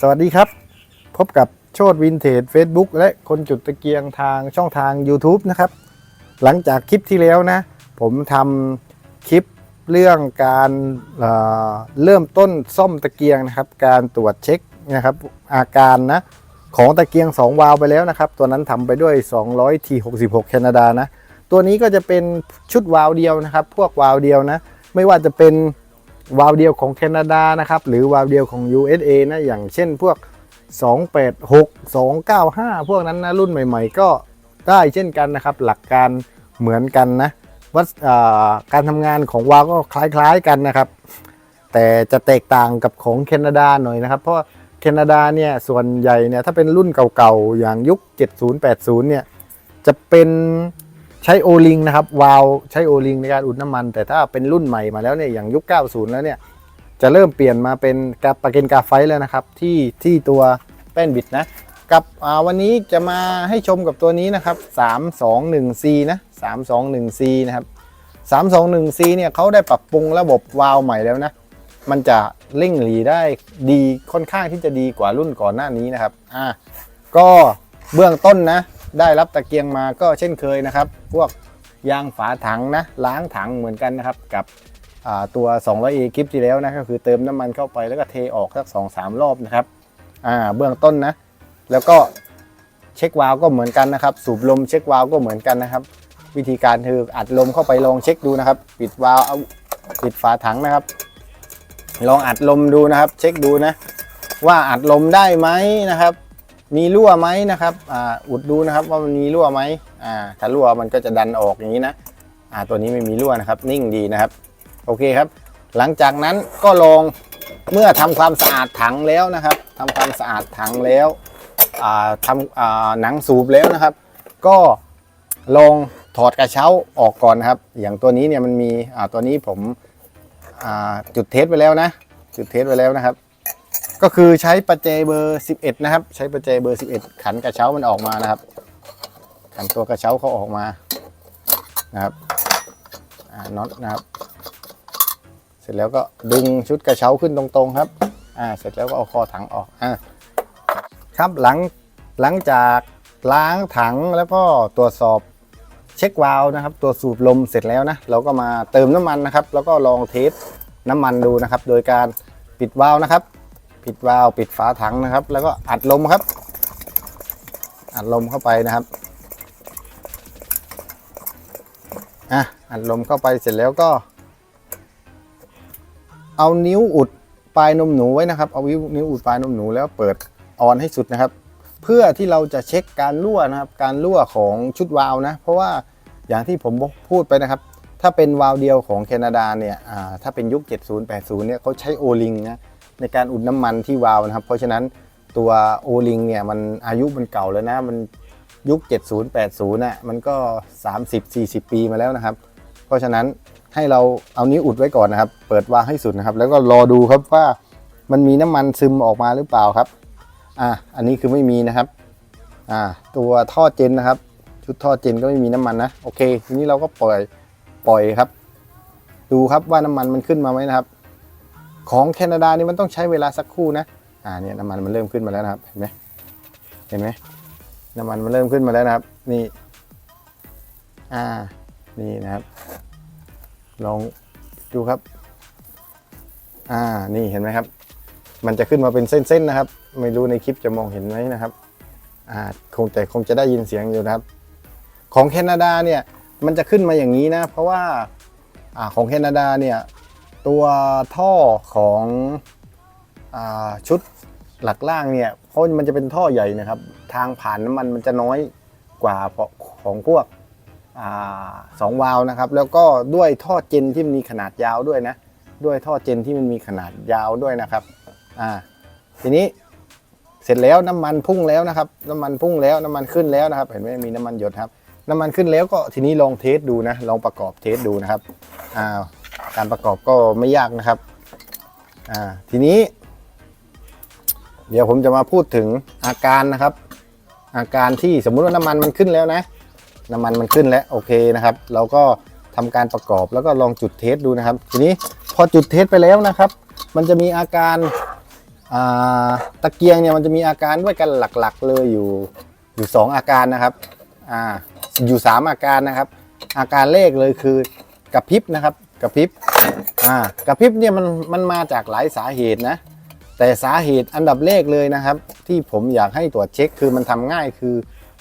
สวัสดีครับ พบกับโชดวินเทจ Facebook และคนจุดตะเกียงทางช่องทาง YouTube นะครับ หลังจากคลิปที่แล้วนะ ผมทำคลิปเรื่องการเเริ่มต้นซ่อมตะเกียงนะครับ การตรวจเช็คนะครับ อาการนะของตะเกียง 2 วาล์วไปแล้วนะครับ ตัวนั้นทำไปด้วย 200 T66 แคนาดานะ ตัวนี้ก็จะเป็นชุดวาล์วเดียวนะครับ พวกวาล์วเดียวนะ ไม่ว่าจะเป็น วาล์วเดียวของแคนาดานะครับ หรือวาล์วเดียวของ USA นะ อย่างเช่นพวก 286 295 พวกนั้นนะรุ่นใหม่ ๆ ก็ได้เช่นกันนะครับ หลักการเหมือนกันนะวัดอ่าการทำงานของวาล์วก็คล้ายๆกันนะครับ แต่จะแตกต่างกับของแคนาดาหน่อยนะครับ เพราะแคนาดาเนี่ยส่วนใหญ่เนี่ยถ้าเป็นรุ่นเก่าๆ อย่างยุค 70 80 เนี่ยจะเป็น ใช้โอลิงนะครับวาลใช้โอลิงในการอุดน้ำมัน แต่ถ้าเป็นรุ่นใหม่มาแล้วเนี่ยอย่างยุค 90 แล้วเนี่ยจะเริ่มเปลี่ยนมาเป็นกาปาเกนกาไฟแล้วนะครับ ที่ที่ตัวแป้นบิดนะกับวันนี้จะมาให้ชมกับตัวนี้นะครับ 321C นะ 321C นะครับ 321C เนี่ยเขาได้ปรับปรุงระบบวาล์วใหม่แล้วนะ มันจะเร่งหลีได้ดีค่อนข้างที่จะดีกว่ารุ่นก่อนหน้านี้นะครับ อ่า ก็เบื้องต้นนะ ได้รับตะเกียงมาก็เช่นเคยนะครับ พวกยางฝาถังนะล้างถังเหมือนกันนะครับ กับตัว 200A คลิปที่แล้วนะก็คือเติมน้ำมันเข้าไปแล้วก็เทออกสัก 2 3 รอบนะครับเบื้องต้นนะ แล้วก็เช็ควาล์วก็เหมือนกันนะครับ สูบลมเช็ควาล์วก็เหมือนกันนะครับ วิธีการคืออัดลมเข้าไปลองเช็คดูนะครับ ปิดวาล์วเอาปิดฝาถังนะครับ ลองอัดลมดูนะครับ เช็คดูนะ ว่าอัดลมได้ไหมนะครับ มีรั่วไหมนะครับอ่าอุดดูนะครับว่ามันมีรั่วไหมอ่าถ้ารั่วมันก็จะดันออกอย่างนี้นะอ่าตัวนี้ไม่มีรั่วนะครับ นิ่งดีนะครับ โอเคครับ หลังจากนั้นก็ลองเมื่อทำความสะอาดถังแล้วนะครับทำความสะอาดถังแล้วอ่าทำอ่าหนังสูบแล้วนะครับ ก็ลองถอดกระเช้าออกก่อนนะครับ อย่างตัวนี้เนี่ยมันมีอ่าตัวนี้ผมอ่าจุดเทสไปแล้วนะ จุดเทสไปแล้วนะครับ ก็คือใช้ประแจเบอร์ 11 นะครับ ใช้ประแจเบอร์ 11 ขันกระเช้ามันออกมานะครับขันตัวกระเช้าเขาออกมานะครับน็อตนะครับ เสร็จแล้วก็ดึงชุดกระเช้าขึ้นตรงๆครับอ่าเสร็จแล้วก็เอาคอถังออกอ่าครับหลังหลังจากล้างถังแล้วก็ตรวจสอบเช็ควาล์วนะครับ ตัวสูบลมเสร็จแล้วนะเราก็มาเติมน้ำมันนะครับ แล้วก็ลองเทสน้ำมันดูนะครับ โดยการปิดวาล์วนะครับ ปิดวาล์วปิดฝาถังนะครับ แล้วก็อัดลมครับ อัดลมเข้าไปนะครับอะอัดลมเข้าไปเสร็จแล้วก็ เอานิ้วอุดปลายนมหนูไว้นะครับ เอานิ้วอุดปลายนมหนูแล้วเปิดออนให้สุดนะครับ เพื่อที่เราจะเช็คการรั่วนะครับ การรั่วของชุดวาล์วนะ เพราะว่าอย่างที่ผมพูดไปนะครับ ถ้าเป็นวาล์วเดียวของแคนาดาเนี่ยอ่าถ้าเป็นยุค 70 80 เนี่ยเขาใช้โอลิงนะ ในการอุดน้ำมันที่วาล์วนะครับ เพราะฉะนั้นตัวโอลิงเนี่ยมันอายุมันเก่าแล้วนะ มันยุค 70 80น่ะมันก็ 30 40 ปีมาแล้วนะครับ เพราะฉะนั้นให้เราเอานิ้วอุดไว้ก่อนนะครับ เปิดวาล์วให้สุดนะครับ แล้วก็รอดูครับว่ามันมีน้ำมันซึมออกมาหรือเปล่าครับอะอันนี้คือไม่มีนะครับอ่าตัวท่อเจนนะครับ ชุดท่อเจนก็ไม่มีน้ำมันนะโอเค ทีนี้เราก็ปล่อยปล่อยครับ ดูครับว่าน้ำมันมันขึ้นมาไหมนะครับ ของแคนาดานี่มันต้องใช้เวลาสักครู่นะ อ่าเนี่ยน้ำมันมันเริ่มขึ้นมาแล้วนะครับ เห็นไหมเห็นไหมน้ำมันมันเริ่มขึ้นมาแล้วนะครับ นี่ อ่า นี่นะครับ ลองดูครับ อ่า นี่เห็นไหมครับ มันจะขึ้นมาเป็นเส้นๆนะครับ ไม่รู้ในคลิปจะมองเห็นไหมนะครับ อ่า คงแต่คงจะได้ยินเสียงอยู่นะครับ ของแคนาดาเนี่ย มันจะขึ้นมาอย่างนี้นะ เพราะว่า อ่า ของแคนาดาเนี่ย ตัวท่อของอชุดหลักล่างเนี่ยเพราะมันจะเป็นท่อใหญ่นะครับ ทางผ่านน้ำมันมันจะน้อยกว่าของพวกอสองวาล์วนะครับ แล้วก็ด้วยท่อเจนที่มันมีขนาดยาวด้วยนะ ด้วยท่อเจนที่มันมีขนาดยาวด้วยนะครับอ่าทีนี้เสร็จแล้วน้ำมันพุ่งแล้วนะครับ น้ำมันพุ่งแล้วน้ำมันขึ้นแล้วนะครับ เห็นไหมมีน้ำมันหยดครับ น้ำมันขึ้นแล้วก็ทีนี้ลองเทสดูนะ ลองประกอบเทสดูนะครับอ่า การประกอบก็ไม่ยากนะครับอ่าทีนี้ เดี๋ยวผมจะมาพูดถึงอาการนะครับ อาการที่สมมุติว่าน้ำมันมันขึ้นแล้วนะ น้ำมันมันขึ้นแล้วโอเคนะครับ เราก็ทำการประกอบแล้วก็ลองจุดเทสดูนะครับ ทีนี้พอจุดเทสไปแล้วนะครับ มันจะมีอาการอ่าตะเกียงเนี่ยมันจะมีอาการด้วยกันหลักๆ เลยอยู่อยู่สองอาการนะครับอ่าอยู่สามอาการนะครับ อาการแรกเลยคือกระพริบนะครับ กระพริบอ่ากระพริบเนี่ยมันมันมาจากหลายสาเหตุนะ แต่สาเหตุอันดับแรกเลยนะครับ ที่ผมอยากให้ตรวจเช็คคือมันทำง่ายคือ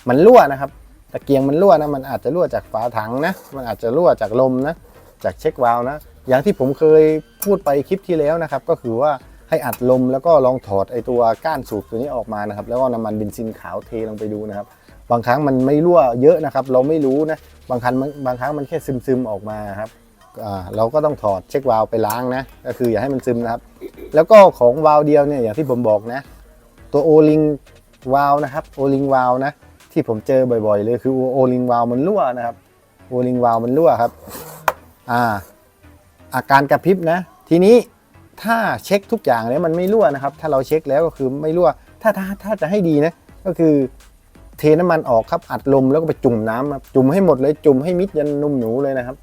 มันรั่วนะครับตะเกียงมันรั่วนะมันอาจจะรั่วจากฝาถังนะมันอาจจะรั่วจากลมนะจากเช็ควาล์วนะอย่างที่ผมเคยพูดไปคลิปที่แล้วนะครับ ก็คือว่าให้อัดลมแล้วก็ลองถอดไอตัวก้านสูบตัวนี้ออกมานะครับ แล้วก็น้ำมันเบนซินขาวเทลงไปดูนะครับ บางครั้งมันไม่รั่วเยอะนะครับ เราไม่รู้นะ บางครั้งบางครั้งมันแค่ซึมซึมๆออกมาครับ เราก็ต้องถอดเช็ควาล์วไปล้างนะ ก็คืออย่าให้มันซึมนะครับ แล้วก็ของวาล์วเดียวเนี่ยอย่างที่ผมบอกนะ ตัวโอลิงวาล์วนะครับโอลิงวาล์วนะที่ผมเจอบ่อยๆเลยคือโอลิงวาล์วมันรั่วนะครับโอลิงวาล์วมันรั่วครับอ่าอาการกระพริบนะ ทีนี้ถ้าเช็คทุกอย่างแล้วมันไม่รั่วนะครับ ถ้าเราเช็คแล้วก็คือไม่รั่ว ถ้าถ้าถ้าจะให้ดีนะก็คือเทน้ำมันออกครับอัดลมแล้วก็ไปจุ่มน้ำครับจุ่มให้หมดเลยจุ่มให้มิดยันนุ่มหนูเลยนะครับ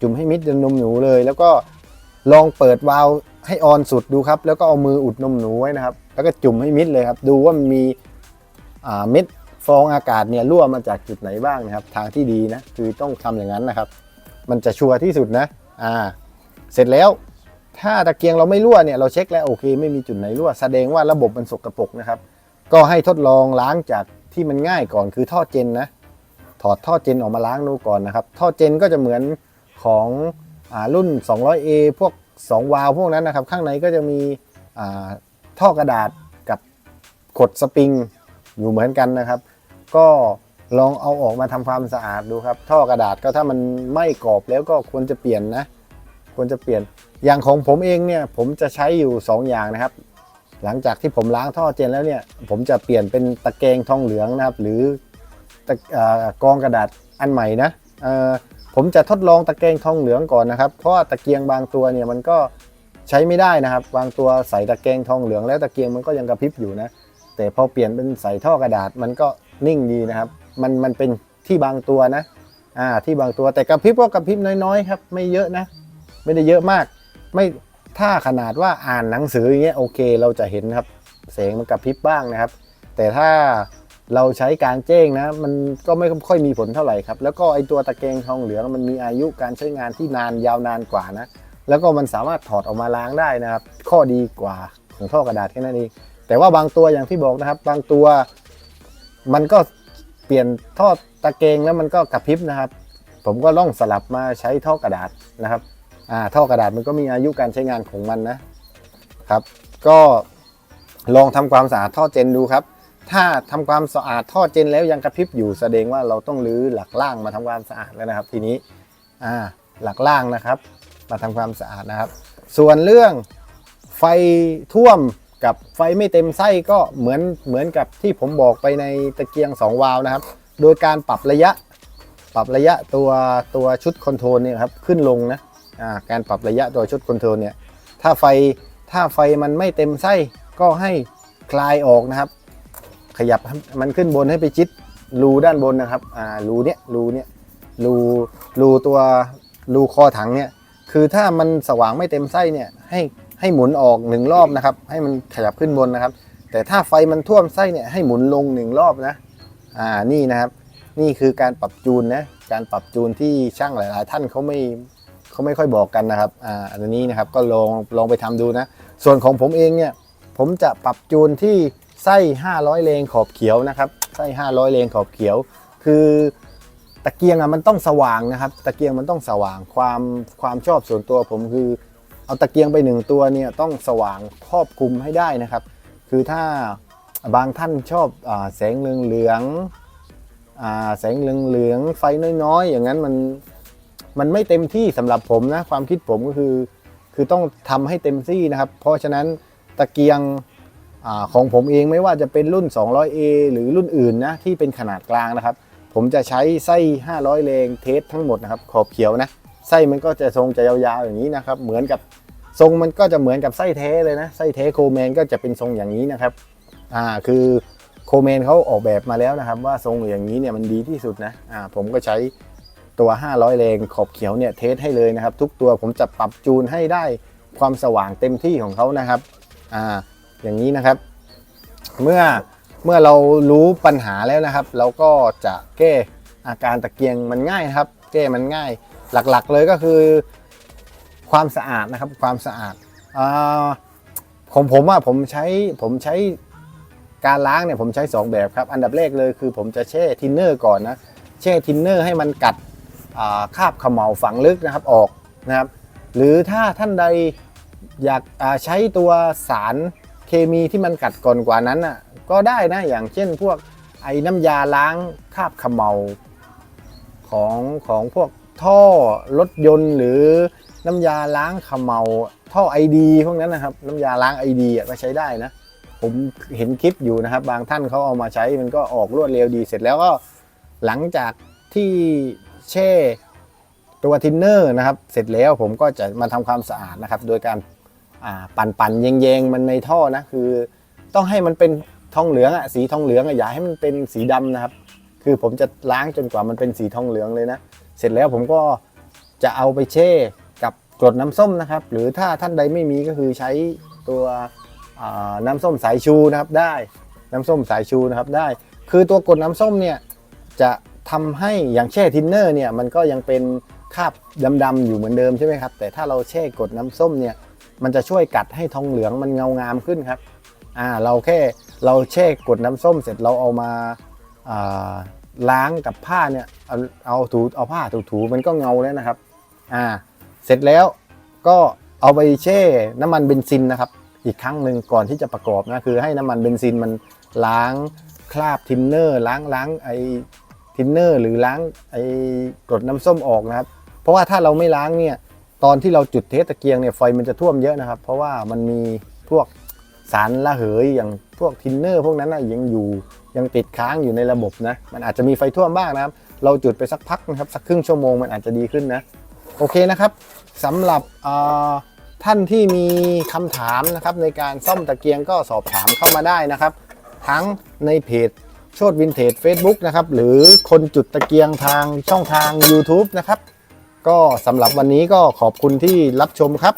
จุ่มให้มิดนมหนูเลย แล้วก็ลองเปิดวาล์วให้ออนสุดดูครับ แล้วก็เอามืออุดนมหนูไว้นะครับ แล้วก็จุ่มให้มิดเลยครับ ดูว่ามันมีเม็ดฟองอากาศเนี่ยรั่วมาจากจุดไหนบ้างนะครับ ทางที่ดีนะคือต้องทำอย่างนั้นนะครับ มันจะชัวร์ที่สุดนะอ่าเสร็จแล้วถ้าตะเกียงเราไม่รั่วเนี่ยเราเช็คแล้วโอเค ไม่มีจุดไหนรั่วแสดงว่าระบบมันสกปรกนะครับ ก็ให้ทดลองล้างจากที่มันง่ายก่อนคือท่อเจนนะถอดท่อเจนออกมาล้างดูก่อนนะครับ ท่อเจนก็จะเหมือน ของอรุ่น 200A พวก 2 วาล์วพวกนั้นนะครับ ข้างในก็จะมีท่อกระดาษกับขดสปริงอยู่เหมือนกันนะครับ ก็ลองเอาออกมาทำความสะอาดดูครับ ท่อกระดาษก็ถ้ามันไม่กรอบแล้วก็ควรจะเปลี่ยนนะ ควรจะเปลี่ยนอย่างของผมเองเนี่ยผมจะใช้อยู่ 2 อย่างนะครับ หลังจากที่ผมล้างท่อเจนแล้วเนี่ย ผมจะเปลี่ยนเป็นตะแกรงทองเหลืองนะครับ หรือตะเอ่อกองกระดาษอันใหม่นะ ผมจะทดลองตะแกรงทองเหลืองก่อนนะครับ เพราะว่าตะเกียงบางตัวเนี่ยมันก็ใช้ไม่ได้นะครับ บางตัวใส่ตะแกรงทองเหลืองแล้วตะเกียงมันก็ยังกระพริบอยู่นะ แต่พอเปลี่ยนเป็นใส่ท่อกระดาษมันก็นิ่งดีนะครับ มันมันเป็นที่บางตัวนะ อ่า ที่บางตัวแต่กระพริบก็กระพริบน้อยๆครับ ไม่เยอะนะ ไม่ได้เยอะมาก ไม่ถ้าขนาดว่าอ่านหนังสืออย่างเงี้ยโอเค เราจะเห็นครับแสงมันกระพริบบ้างนะครับ แต่ถ้า เราใช้การแจ้งนะ มันก็ไม่ค่อยมีผลเท่าไหร่ครับ แล้วก็ไอตัวตะแกรงทองเหลืองมันมีอายุการใช้งานที่นานยาวนานกว่านะ แล้วก็มันสามารถถอดออกมาล้างได้นะครับ ข้อดีกว่าของท่อกระดาษแค่นั้นเอง แต่ว่าบางตัวอย่างที่บอกนะครับ บางตัวมันก็เปลี่ยนท่อตะแกรงแล้วมันก็กระพริบนะครับ ผมก็ล่องสลับมาใช้ท่อกระดาษนะครับ อ่า ท่อกระดาษมันก็มีอายุการใช้งานของมันนะครับ ก็ลองทำความสะอาดท่อเจนดูครับ ถ้าทำความสะอาดท่อเจนแล้วยังกระพริบอยู่แสดงว่าเราต้องรื้อหลักล่างมาทำความสะอาดแล้วนะครับ ทีนี้อ่าหลักล่างนะครับ มาทำความสะอาดนะครับ ส่วนเรื่องไฟท่วมกับไฟไม่เต็มไส้ก็เหมือนเหมือนกับที่ผมบอกไปในตะเกียง 2 วาล์วนะครับ โดยการปรับระยะ ปรับระยะตัวตัวชุดคอนโทรลเนี่ยครับขึ้นลงนะาการปรับระยะตัวชุดคอนโทรลเนี่ยถ้าไฟถ้าไฟมันไม่เต็มไส้ก็ให้คลายออกนะครับ ขยับมันขึ้นบนให้ไปชิดรูด้านบนนะครับอ่ารูเนี้ยรูเนี้ยรูรูตัวรูคอถังเนี่ยคือถ้ามันสว่างไม่เต็มไส้เนี่ยให้ให้หมุนออกหนึ่งรอบนะครับให้มันขยับขึ้นบนนะครับ แต่ถ้าไฟมันท่วมไส้เนี่ยให้หมุนลงหนึ่งรอบนะอ่านี่นะครับ นี่คือการปรับจูนนะการปรับจูนที่ช่างหลาย ๆ ท่านเขาไม่เขาไม่ค่อยบอกกันนะครับอ่าอันนี้นะครับก็ลองลองไปทำดูนะ ส่วนของผมเองเนี่ยผมจะปรับจูนที่ ไส้ 500 เลงขอบเขียวนะครับไส้ 500 เลงขอบเขียว คือตะเกียงอะมันต้องสว่างนะครับ ตะเกียงมันต้องสว่างความความชอบส่วนตัวผมคือเอาตะเกียงไปหนึ่งตัวเนี่ยต้องสว่างครอบคลุมให้ได้นะครับ คือถ้าบางท่านชอบอแสงเหลืองๆอ่าแสงเหลืองๆไฟน้อยๆ อย่างนั้นมันมันไม่เต็มที่สำหรับผมนะความคิดผมก็คือ คือต้องทำให้เต็มที่นะครับ เพราะฉะนั้นตะเกียง อของผมเองไม่ว่าจะเป็นรุ่น 200A หรือรุ่นอื่นนะที่เป็นขนาดกลางนะครับ ผมจะใช้ไส้ 500 เลงเทสทั้งหมดนะครับขอบเขียวนะไส้มันก็จะทรงจะยาวๆอย่างนี้นะครับเหมือนกับทรงมันก็จะเหมือนกับไส้เทเลยนะไส้เทโคแมนก็จะเป็นทรงอย่างนี้นะครับอ่าคือโคแมนเขาออกแบบมาแล้วนะครับ ว่าทรงอย่างนี้เนี่ยมันดีที่สุดนะอ่าผมก็ใช้ตัว 500แรงขอบเขียวเนี่ยเทสให้เลยนะครับ ทุกตัวผมจะปรับจูนให้ได้ความสว่างเต็มที่ของเขานะครับอ่า อย่างนี้นะครับ เมื่อเมื่อเรารู้ปัญหาแล้วนะครับ เราก็จะแก้อาการตะเกียงมันง่ายครับ แก้มันง่ายหลักๆเลยก็คือ ความสะอาดนะครับความสะอาดอ่าของผมอะผมใช้ผมใช้การล้างเนี่ยผมใช้ 2 แบบครับ อันดับแรกเลยคือผมจะแช่ทินเนอร์ก่อนนะแช่ทินเนอร์ให้มันกัดคราบเขม่าฝังลึกนะครับออกนะครับ หรือถ้าท่านใดอยากใช้ตัวสาร เคมีที่มันกัดก่อนกว่านั้นอะก็ได้นะอย่างเช่นพวกไอ้น้ำยาล้างคราบขม่าของของพวกท่อรถยนต์หรือน้ำยาล้างขม่าท่อไอดีพวกนั้นนะครับ น้ำยาล้างไอดีก็ใช้ได้นะ ผมเห็นคลิปอยู่นะครับ บางท่านเขาเอามาใช้มันก็ออกรวดเร็วดีเสร็จแล้วก็หลังจากที่แช่ตัวทินเนอร์นะครับ เสร็จแล้วผมก็จะมาทำความสะอาดนะครับ โดยการ ปั่นปั่นๆแยงๆมันในท่อนะคือ ต้องให้มันเป็นทองเหลืองอะสีทองเหลืองอะอย่าให้มันเป็นสีดำนะครับ คือผมจะล้างจนกว่ามันเป็นสีทองเหลืองเลยนะ เสร็จแล้วผมก็จะเอาไปแช่กับกรดน้ำส้มนะครับ หรือถ้าท่านใดไม่มีก็คือใช้ตัวน้ำส้มสายชูนะครับได้น้ำส้มสายชูนะครับได้ คือตัวกรดน้ำส้มเนี่ยจะทำให้อย่างแช่ทินเนอร์เนี่ยมันก็ยังเป็นคราบดำๆอยู่เหมือนเดิมใช่ไหมครับแต่ถ้าเราแช่กรดน้ำส้มเนี่ย มันจะช่วยกัดให้ทองเหลืองมันเงางามขึ้นครับอ่าเราแค่เราแช่กดน้ำส้มเสร็จเราเอามาอ่าล้างกับผ้าเนี่ยเอาเอาถูเอาผ้าถูๆมันก็เงาแล้วนะครับอ่าเสร็จแล้วก็เอาไปแช่น้ำมันเบนซินนะครับ อีกครั้งหนึ่งก่อนที่จะประกอบนะคือให้น้ำมันเบนซินมันล้างคราบทินเนอร์ล้างล้างไอทินเนอร์หรือล้างไอกรดน้ำส้มออกนะครับ เพราะว่าถ้าเราไม่ล้างเนี่ย ตอนที่เราจุดเทสตะเกียงเนี่ยไฟมันจะท่วมเยอะนะครับ เพราะว่ามันมีพวกสารระเหยอย่างพวกทินเนอร์พวกนั้นนะยังอยู่ยังติดค้างอยู่ในระบบนะมันอาจจะมีไฟท่วมบ้างนะครับ เราจุดไปสักพักนะครับสักครึ่งชั่วโมงมันอาจจะดีขึ้นนะโอเคนะครับสำหรับท่านที่มีคำถามนะครับในการซ่อมตะเกียงก็สอบถามเข้ามาได้นะครับ ทั้งในเพจโชดวินเทจ Facebook นะครับหรือคนจุดตะเกียงทางช่องทาง YouTube นะครับ ก็สำหรับวันนี้ก็ขอบคุณที่รับชมครับ